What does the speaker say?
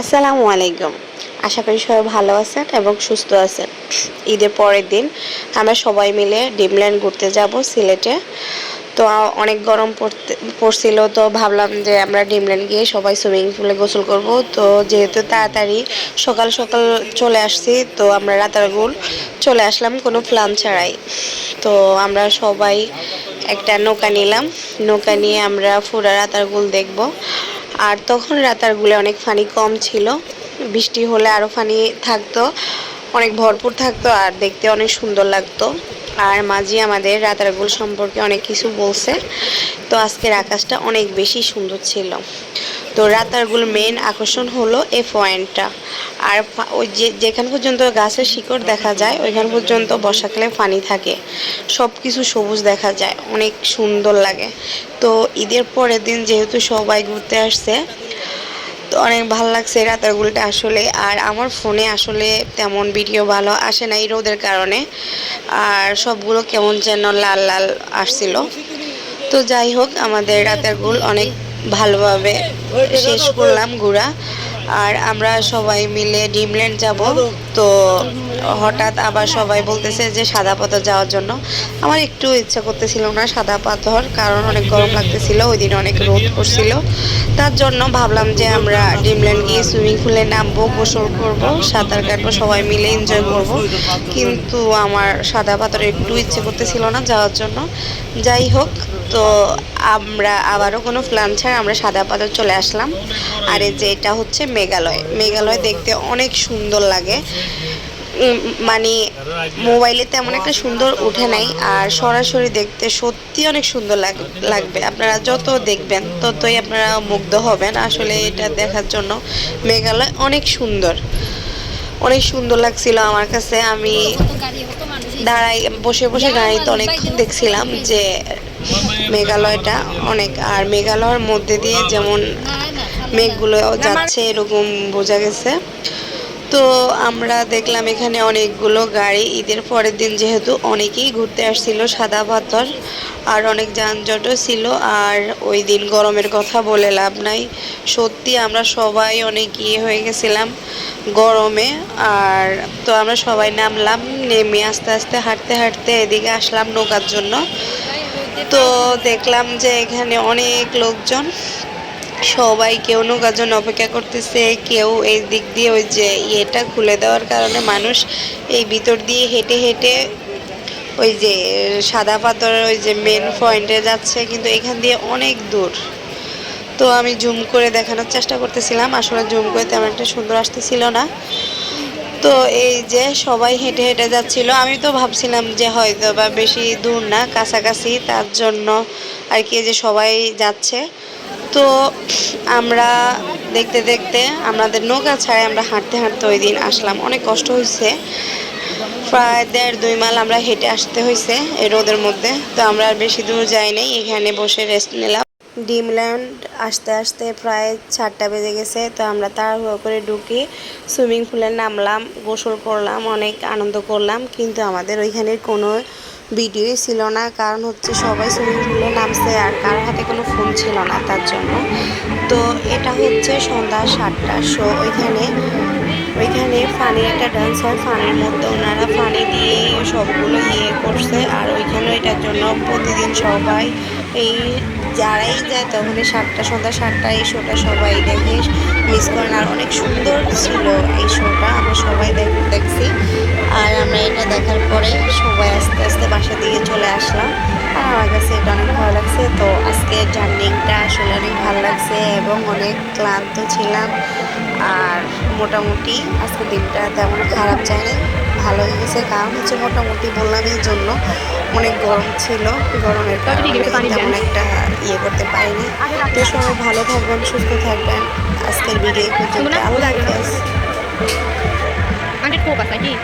আসসালামু আলাইকুম। আশা করি সবাই ভালো আছেন এবং সুস্থ আছেন। ঈদের পরের দিন আমরা সবাই মিলে ডিমল্যান্ড ঘুরতে যাব সিলেটে। তো অনেক গরম পড়তে, পড়ছিল, তো ভাবলাম যে আমরা ডিমল্যান্ড গিয়ে সবাই সুইমিং পুলে গোসল করব। তো যেহেতু তাড়াতাড়ি সকাল সকাল চলে আসছি, তো আমরা রাতারগুল চলে আসলাম কোনো প্ল্যান ছাড়াই। তো আমরা সবাই একটা নৌকা নিলাম। নৌকা নিয়ে আমরা ফুরা রাতারগুল দেখব। আর তখন রাতারগুলে অনেক ফানি কম ছিল। বৃষ্টি হলে আরও ফানি থাকতো, অনেক ভরপুর থাকতো আর দেখতে অনেক সুন্দর লাগতো। আর মাঝি আমাদের রাতারগুল সম্পর্কে অনেক কিছু বলছে। তো আজকের আকাশটা অনেক বেশি সুন্দর ছিল। তো রাতারগুল মেন আকর্ষণ হলো এ পয়েন্টটা আর ওই যে, যেখান পর্যন্ত গাছের শিকড় দেখা যায়, ওইখান পর্যন্ত বর্ষাকালে পানি থাকে। সব কিছু সবুজ দেখা যায়, অনেক সুন্দর লাগে। তো ঈদের পরের দিন যেহেতু সবাই ঘুরতে আসছে, তো অনেক ভালো লাগছে রাতারগুলটা আসলে। আর আমার ফোনে আসলে তেমন ভিডিও ভালো আসে না এই রোদের কারণে। আর সবগুলো কেমন যেন লাল লাল আসছিল। তো যাই হোক, আমাদের রাতারগুল অনেক ভালোভাবে শেষ করলাম ঘোরা আর আমরা সবাই মিলে ডিমল্যান্ড যাব। তো হঠাৎ আবার সবাই বলতেছে যে সাদা পাথর যাওয়ার জন্য। আমার একটু ইচ্ছা করতেছিল না সাদা পাথর কারণ অনেক গরম লাগতেছিল ওই দিন অনেক রোদ পড়ছিল। তার জন্য ভাবলাম যে আমরা ডিমল্যান্ড গিয়ে সুইমিং পুলে নামবো গোসল করব সাঁতার কাটবো সবাই মিলে এনজয় করব। কিন্তু আমার সাদা পাথর একটু ইচ্ছে করতেছিল না যাওয়ার জন্য। যাই হোক তো আমরা আবারও কোনো প্ল্যান ছাড়া আমরা সাদা পাথর চলে আসলাম। আর এই যে এটা হচ্ছে মেঘালয়। মেঘালয় দেখতে অনেক সুন্দর লাগে। মানে মোবাইলে তেমন একটা সুন্দর উঠে নাই। আর সরাসরি দেখতে সত্যি অনেক সুন্দর লাগ- লাগবে। আপনারা যত দেখবেন, ততই আপনারা মুগ্ধ হবেন। আসলে এটা দেখার জন্য মেঘালয় অনেক সুন্দর। অনেক সুন্দর লাগছিল আমার কাছে। আমি দাঁড়াই বসে বসে গাড়িতে অনেকক্ষণ দেখছিলাম যে মেঘালয়টা অনেক। আর মেঘালয়ের মধ্যে দিয়ে যেমন মেঘগুলো যাচ্ছে, এরকম বোঝা গেছে। তো আমরা দেখলাম এখানে অনেকগুলো গাড়ি। ঈদের পরের দিন যেহেতু অনেকেই ঘুরতে আসছিল, সাদা পাথর আর অনেক যানজটও ছিল। আর ওই দিন গরমের কথা বলে লাভ নাই। সত্যি আমরা সবাই অনেক ইয়ে হয়ে গেছিলাম গরমে। আর তো আমরা সবাই নামলাম, নেমে আস্তে আস্তে হাঁটতে হাঁটতে এদিকে আসলাম নৌকার জন্য। তো দেখলাম যে এখানে অনেক লোকজন। সবাই কেউ নৌকার জন্য অপেক্ষা করতেছে, কেউ এই দিক দিয়ে ওই যে ইয়েটা খুলে দেওয়ার কারণে মানুষ এই ভিতর দিয়ে হেঁটে হেঁটে ওই যে সাদা পাথরের ওই যে মেন পয়েন্টে যাচ্ছে, কিন্তু এখান দিয়ে অনেক দূর। তো আমি জুম করে দেখানোর চেষ্টা করতেছিলাম, আসলে জুম করে তেমন একটা সুন্দর আসতেছিল না। তো এই যে সবাই হেঁটে হেঁটে যাচ্ছিল, আমি তো ভাবছিলাম যে হয়তো বা বেশি দূর না, কাছাকাছি, তার জন্য আর কি যে সবাই যাচ্ছে। তো আমরা দেখতে দেখতে আমাদের নৌকা ছাড়াই আমরা হাঁটতে হাঁটতে ওই দিন আসলাম। অনেক কষ্ট হয়েছে। প্রায় দেড়, দুই মাইল আমরা হেঁটে আসতে হয়েছে এই রোদের মধ্যে। তো আমরা আর বেশি দূর যাই নাই, এখানে বসে রেস্ট নিলাম। ডিমল্যান্ড আসতে আসতে প্রায় চারটা বেজে গেছে, তো আমরা তাড়াহুড়ো করে ঢুকে। সুইমিং পুলে নামলাম, গোসল করলাম, অনেক আনন্দ করলাম, কিন্তু আমাদের ওইখানে কোনো ভিডিওই ছিল না। কারণ হচ্ছে সবাই সুইমিং পুলে নামছে আর কারোর হাতে কোনো ফোন ছিল না তার জন্য। তো এটা হচ্ছে সন্ধ্যা সাতটার শো ওইখানে ওইখানে ফানি একটা ডান্স হয়। ফানির মধ্যে ওনারা ফানি দিয়ে সবগুলো ইয়ে করছে, আর ওইখানে এটার জন্য প্রতিদিন সবাই এই যারাই যায় তখনই সাতটা, সন্ধ্যা সাতটা, এই শোটা সবাই দেখে মিস করেন। আর অনেক সুন্দর ছিল এই শোটা, আমরা সবাই দেখ- দেখছি। আর আমরা এটা দেখার পরে সবাই আস্তে আস্তে বাসা দিকে চলে আসলাম। আর আমার কাছে এটা অনেক ভালো লাগছে। তো আজকে জার্নিংটা আসলে অনেক ভালো লাগছে এবং অনেক ক্লান্ত ছিলাম। আর মোটামুটি আজকে দিনটা তেমন খারাপ যায়নি। ভালো হয়ে গেছে কারণ হচ্ছে মোটামুটি বললাম এই জন্য অনেক গরম ছিল। গরমের কারণে তেমন একটা ইয়ে করতে পারিনি। তো সবাই ভালো থাকবেন সুস্থ থাকবেন। আজকের ভিডিও পর্যন্ত। আল্লাহ হাফেজ। ba? Lagi.